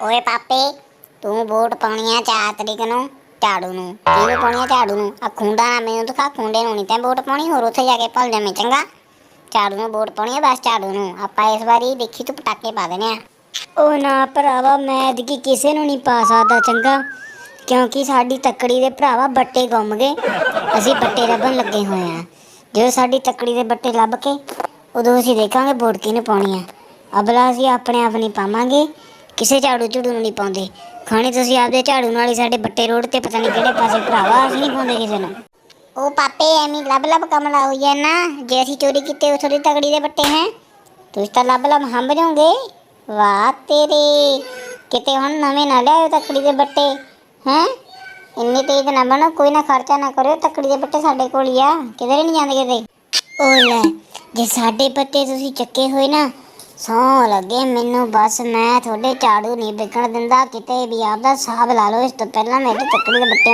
ਓਏ ਪਾਪੇ, ਤੂੰ ਵੋਟ ਪਾਉਣੀ ਆ 4 ਤਰੀਕ ਨੂੰ, ਝਾੜੂ ਨੂੰ। ਕਿਹਨੂੰ ਪਾਉਣੀ ਆ ਝਾੜੂ ਨੂੰ? ਆ ਖੁੰਡਾ ਨਾ ਮੈਨੂੰ ਦਿਖਾ, ਖੁੰਡੇ ਨੂੰ ਨਹੀਂ ਤੈਂ ਵੋਟ ਪਾਉਣੀ, ਹੋਰ ਉੱਥੇ ਜਾ ਕੇ ਭੁੱਲ ਜਾਵੇਂ ਚੰਗਾ? ਝਾੜੂ ਨੂੰ ਵੋਟ ਪਾਉਣੀ ਆ, ਬਸ ਝਾੜੂ ਨੂੰ। ਆਪਾਂ ਇਸ ਵਾਰੀ ਦੇਖੀ ਤੂੰ ਪਟਾਕੇ ਪਾ ਦੇਣੇ ਆ। ਉਹ ਨਾ ਭਰਾਵਾ, ਮੈਂ ਐਤਕੀ ਕਿਸੇ ਨੂੰ ਨਹੀਂ ਪਾ ਸਕਦਾ, ਚੰਗਾ? ਕਿਉਂਕਿ ਸਾਡੀ ਤੱਕੜੀ ਦੇ ਭਰਾਵਾ ਬੱਟੇ ਗੁੰਮ ਗਏ। ਅਸੀਂ ਬੱਟੇ ਲੱਭਣ ਲੱਗੇ ਹੋਏ ਆ। ਜਦੋਂ ਸਾਡੀ ਤੱਕੜੀ ਦੇ ਬੱਟੇ ਲੱਭ ਕੇ, ਉਦੋਂ ਅਸੀਂ ਦੇਖਾਂਗੇ ਵੋਟ ਕਿਹਨੂੰ ਪਾਉਣੀ ਆ। ਅਬਲਾ ਅਸੀਂ ਆਪਣੇ ਆਪ ਨਹੀਂ ਪਾਵਾਂਗੇ। ਕਿਸੇ ਝਾੜੂ ਝੂੜੂ ਨੂੰ ਨਹੀਂ ਪਾਉਂਦੇ। ਖਾਣੇ ਤੁਸੀਂ ਆਪਦੇ ਝਾੜੂ ਨਾਲ ਹੀ ਸਾਡੇ ਬੱਟੇ ਰੋਡ ਤੇ ਪਤਾ ਨਹੀਂ ਕਿਹੜੇ ਪਾਸੇ ਭਰਾਵਾ ਅਸੀਂ ਨਹੀਂ ਪਾਉਂਦੇ ਕਿਸੇ ਨੂੰ। ਉਹ ਪਾਪੇ ਐਵੇਂ ਲੱਭ ਲੱਭ ਕਮਲਾ ਹੋਈ ਹੈ ਨਾ ਜੇ ਅਸੀਂ ਚੋਰੀ ਕੀਤੇ ਉਥੋਂ ਦੀ ਤਗੜੀ ਦੇ ਬੱਟੇ ਹੈ। ਤੁਸੀਂ ਤਾਂ ਲੱਭ ਲੱਭ ਹੰਬ ਜਾਓਗੇ। ਵਾਹ ਤੇਰੇ ਕਿਤੇ ਹੁਣ ਨਵੇਂ ਨਾ ਲਿਆਓ ਤਕੜੀ ਦੇ ਬੱਟੇ ਹੈ? ਇੰਨੇ ਤੇਜ਼ ਨਾ ਬਣੋ ਕੋਈ ਨਾ ਖਰਚਾ ਨਾ ਕਰਿਓ ਤਕੜੀ ਦੇ ਬੱਟੇ ਸਾਡੇ ਕੋਲ ਹੀ ਆ ਕਿਧਰੇ ਨਹੀਂ ਜਾਂਦੇ ਕਿਤੇ? ਉਹ ਲੈ ਜੇ ਸਾਡੇ ਬੱਟੇ ਤੁਸੀਂ ਚੱਕੇ ਹੋਏ ਨਾ ਸੌ ਲੱਗੇ ਮੈਨੂੰ, ਬਸ ਮੈਂ ਤੁਹਾਡੇ ਝਾੜੂ ਨਹੀਂ ਵਿਕਣ ਦਿੰਦਾ। ਕਿਤੇ ਵੀ ਆਪਦਾ ਹਿਸਾਬ ਲਾ ਲਓ, ਇਸ ਤੋਂ ਪਹਿਲਾਂ ਮੇਰੇ ਤਕੜੀ ਦੇ ਬੱਟੇ